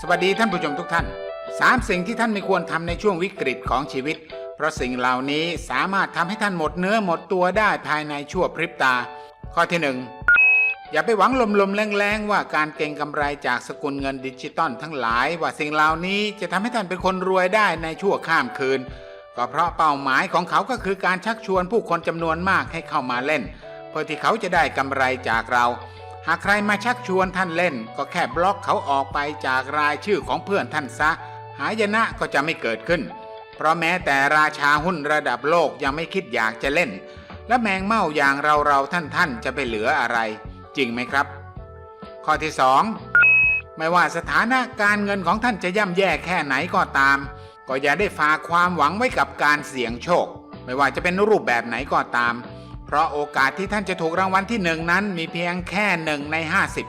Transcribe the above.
สวัสดีท่านผู้ชมทุกท่านสามสิ่งที่ท่านไม่ควรทำในช่วงวิกฤตของชีวิต เพราะสิ่งเหล่านี้สามารถทำให้ท่านหมดเนื้อหมดตัวได้ภายในชั่วพริบตา ข้อที่หนึ่งอย่าไปหวังลมๆแรงๆว่าการเก็งกำไรจากสกุลเงินดิจิตอลทั้งหลาย ว่าสิ่งเหล่านี้จะทำให้ท่านเป็นคนรวยได้ในชั่วข้ามคืน ก็เพราะเป้าหมายของเขาก็คือการชักชวนผู้คนจำนวนมากให้เข้ามาเล่น เพื่อที่เขาจะได้กำไรจากเรา หากใครมาชักชวนท่านเล่น ก็แค่บล็อกเขาออกไปจากรายชื่อของเพื่อนท่านซะ หายนะก็จะไม่เกิดขึ้น เพราะแม้แต่ราชาหุ้นระดับโลกยังไม่คิดอยากจะเล่น และแมงเม่าอย่างเราเราท่านท่านๆจะไปเหลืออะไร จริงไหมครับ ข้อที่สองไม่ว่าสถานะการเงินของท่านจะย่ำแย่แค่ไหนก็ตาม ก็อย่าได้ฝากความหวังไว้กับการเสี่ยงโชค ไม่ว่าจะเป็นรูปแบบไหนก็ตาม เพราะโอกาสที่ท่านจะถูกรางวัลที่หนึ่งนั้นมีเพียงแค่หนึ่งใน